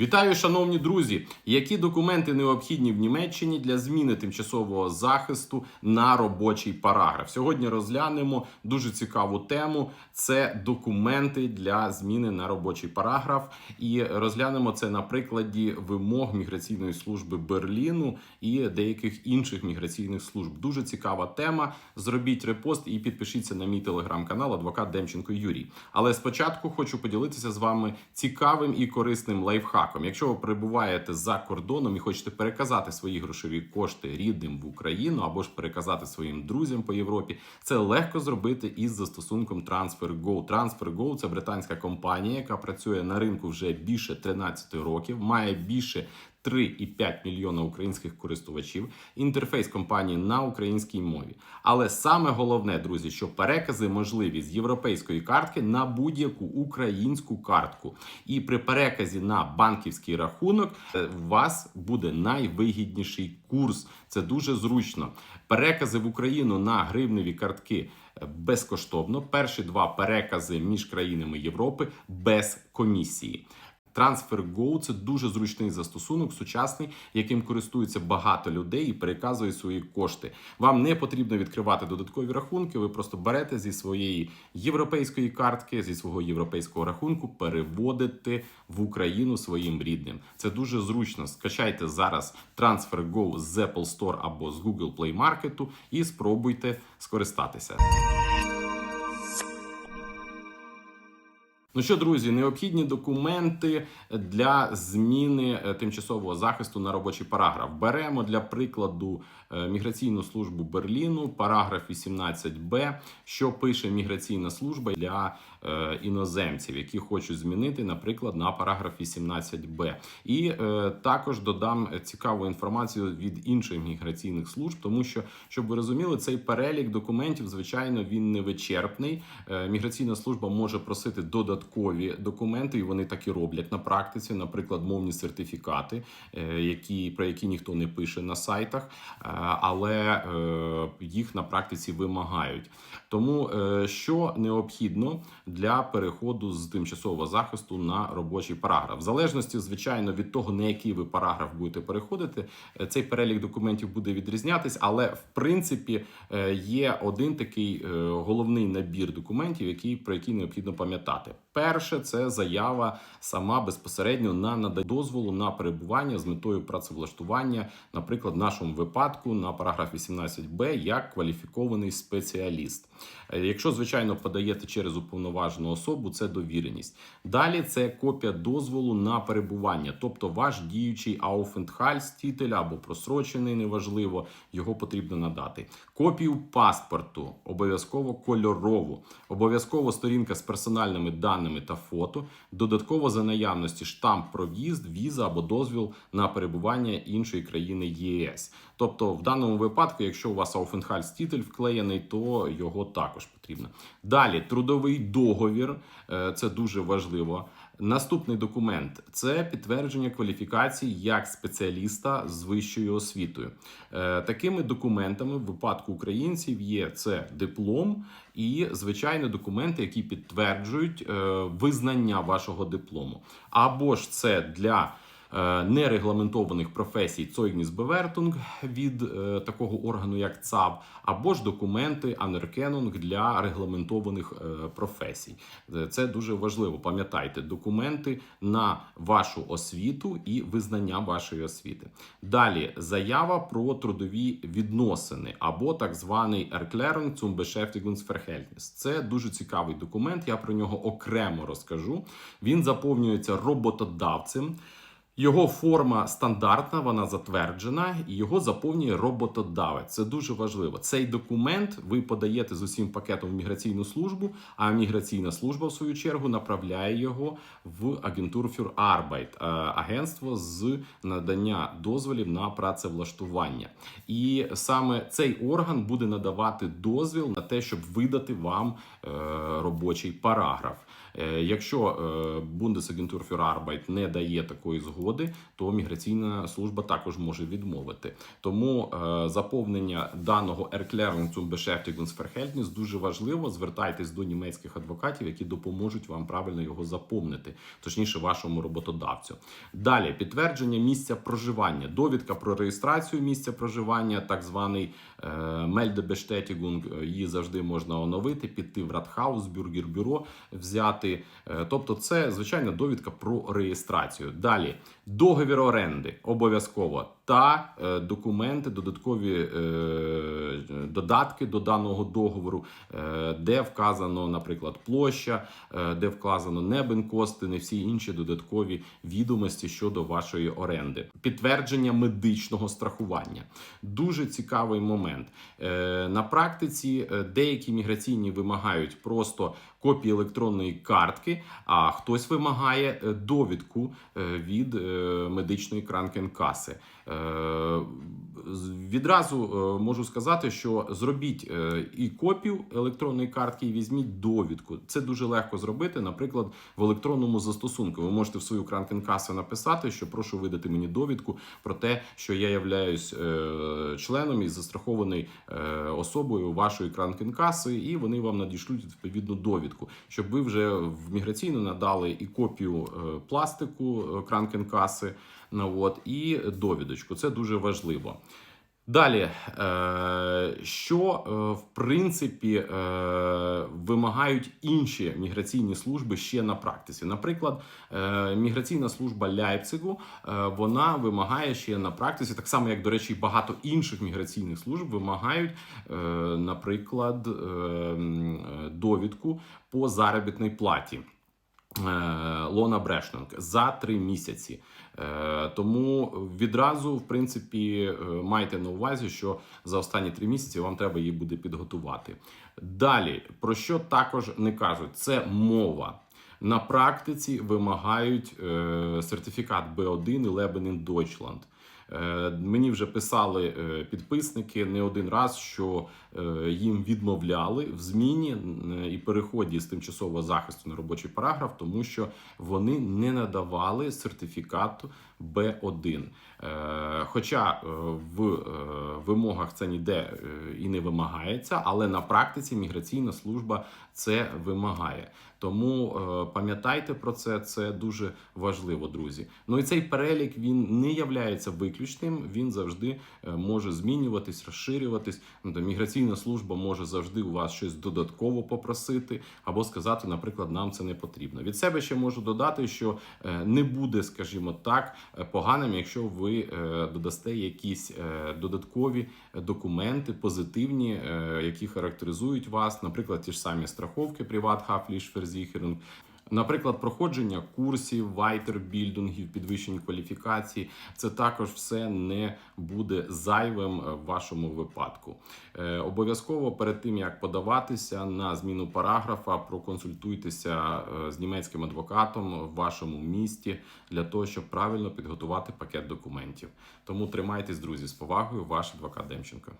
Вітаю, шановні друзі! Які документи необхідні в Німеччині для зміни тимчасового захисту на робочий параграф? Сьогодні розглянемо дуже цікаву тему: це документи для зміни на робочий параграф, і розглянемо це на прикладі вимог міграційної служби Берліну і деяких інших міграційних служб. Дуже цікава тема. Зробіть репост і підпишіться на мій телеграм-канал Адвокат Демченко Юрій. Але спочатку хочу поділитися з вами цікавим і корисним лайфхаком. Якщо ви перебуваєте за кордоном і хочете переказати свої грошові кошти рідним в Україну або ж переказати своїм друзям по Європі, це легко зробити із застосунком TransferGo. TransferGo – це британська компанія, яка працює на ринку вже більше 13 років, має більше 3,5 мільйона українських користувачів. Інтерфейс компанії на українській мові. Але саме головне, друзі, що перекази можливі з європейської картки на будь-яку українську картку. І при переказі на банківський рахунок е, у вас буде найвигідніший курс. Це дуже зручно. Перекази в Україну на гривневі картки. е, Безкоштовно перші два перекази між країнами Європи без комісії. TransferGo – це дуже зручний застосунок, сучасний, яким користується багато людей і переказує свої кошти. Вам не потрібно відкривати додаткові рахунки. Ви просто берете зі своєї європейської картки, зі свого європейського рахунку, переводите в Україну своїм рідним. Це дуже зручно. Скачайте зараз TransferGo з Apple Store або з Google Play Market і спробуйте скористатися. Ну що, друзі, необхідні документи для зміни е, тимчасового захисту на робочий параграф. Беремо для прикладу е, міграційну службу Берліну, параграф 18б, що пише міграційна служба для е, іноземців, які хочуть змінити, наприклад, на параграф 18б. І е, також додам цікаву інформацію від інших міграційних служб, тому що, щоб ви розуміли, цей перелік документів, звичайно, він не вичерпний. Е, міграційна служба може просити додаткові документи, і вони так і роблять на практиці, наприклад, мовні сертифікати, е, які про які ніхто не пише на сайтах, е, але е, їх на практиці вимагають. Тому що необхідно для переходу з тимчасового захисту на робочий параграф, в залежності, звичайно, від того, на який ви параграф будете переходити, цей перелік документів буде відрізнятись, але в принципі є один такий головний набір документів, який про який необхідно пам'ятати. Перше це заява сама безпосередньо на надання дозволу на перебування з метою працевлаштування, наприклад, в нашому випадку на параграф 18б як кваліфікований спеціаліст. Е, Якщо, звичайно, подаєте через уповноважену особу, це довіреність. Далі це копія дозволу на перебування, тобто ваш діючий Aufenthaltstitel або просрочений, неважливо, його потрібно надати. Копію паспорту, обов'язково кольорову, обов'язково сторінка з персональними даними та фото, додатково за наявності штамп про в'їзд, віза або дозвіл на перебування іншої країни ЄС. Тобто, в даному випадку, якщо у вас Aufenthaltstitel вклеєний, то його також потрібно. Далі трудовий договір, е, це дуже важливо. Наступний документ це підтвердження кваліфікації як спеціаліста з вищою освітою. Е, Такими документами в випадку українців є це диплом і звичайно документи, які підтверджують е, визнання вашого диплому. Або ж це для нерегламентованих професій Zeugnisbewertung від е, такого органу, як ЦАВ, або ж документи Anerkennung для регламентованих е, професій. Е, Це дуже важливо. Пам'ятайте, документи на вашу освіту і визнання вашої освіти. Далі заява про трудові відносини або так званий Erklärung zum Beschäftigungsverhältnis. Це дуже цікавий документ. Я про нього окремо розкажу. Він заповнюється роботодавцем. Його форма стандартна, вона затверджена, і його заповнює роботодавець. Це дуже важливо. Цей документ ви подаєте з усім пакетом в міграційну службу, а міграційна служба, в свою чергу, направляє його в агентуру für Arbeit, е, агентство з надання дозволів на працевлаштування. І саме цей орган буде надавати дозвіл на те, щоб видати вам е, робочий параграф. Е, Якщо е, für Arbeit не дає такої згоди, то міграційна служба також може відмовити. Тому е, заповнення даного Erklärung zum Beschäftigungsverhältnis дуже важливо. Звертайтесь до німецьких адвокатів, які допоможуть вам правильно його заповнити, точніше, вашому роботодавцю. Далі підтвердження місця проживання, довідка про реєстрацію місця проживання, так званий е, її завжди можна оновити, піти в Радхаус, бюргер-бюро взяти. Е, Тобто, це звичайна довідка про реєстрацію. Далі. Договір оренди. Обов'язково та е, документи, додаткові е, додатки до даного договору, е, де вказано, наприклад, площа, де вказано небенкости, не всі інші додаткові відомості щодо вашої оренди. Підтвердження медичного страхування. Дуже цікавий момент. На практиці деякі міграційні вимагають просто копії електронної картки, а хтось вимагає довідку від медичної кранкенкаси. Відразу е, можу сказати, що зробіть е, і копію електронної картки, і візьміть довідку. Це дуже легко зробити. Наприклад, в електронному застосунку ви можете в свою кранкенкасу написати, що прошу видати мені довідку про те, що я являюсь е, членом і застрахований особою вашої кранкенкаси, і вони вам надішлють відповідну довідку, щоб ви вже в міграційну надали і копію пластику кранкенкаси, ну, от, і довідочку. Це дуже важливо. Далі, е, що е, в принципі е, вимагають інші міграційні служби ще на практиці? Наприклад, міграційна служба Ляйпцигу вона вимагає ще на практиці, так само як до речі, багато інших міграційних служб вимагають, наприклад, довідку по заробітній платі. Е, Лона Брешнинг за три місяці. Е, Тому відразу, в принципі, е, майте на увазі, що за останні три місяці вам треба її буде підготувати. Далі, про що також не кажуть, це мова. На практиці вимагають сертифікат B1 і Leben Deutschland. Е, Мені вже писали е, підписники не один раз, що е, їм відмовляли в зміні і переході з тимчасового захисту на робочий параграф, тому що вони не надавали сертифікату Б1. Е, Хоча в вимогах це ніде і не вимагається, але на практиці міграційна служба це вимагає. Тому пам'ятайте про це, це дуже важливо, друзі. Ну і цей перелік він не являється виключним. Він завжди е, може змінюватись, розширюватись. Ну, міграційна служба може завжди у вас щось додатково попросити, або сказати, наприклад, нам це не потрібно. Від себе ще можу додати, що е, не буде, скажімо так, е, поганим, якщо ви додасте якісь додаткові документи, позитивні, які характеризують вас, наприклад, ті ж самі страховки Privathaftpflichtversicherung, Наприклад, проходження курсів, вайтербільдингів, підвищення кваліфікації, це також все не буде зайвим в вашому випадку. Е, обов'язково перед тим як подаватися на зміну параграфа, проконсультуйтеся е, з німецьким адвокатом в вашому місті для того, щоб правильно підготувати пакет документів. Тому тримайтесь, друзі, з повагою, ваш адвокат Демченко.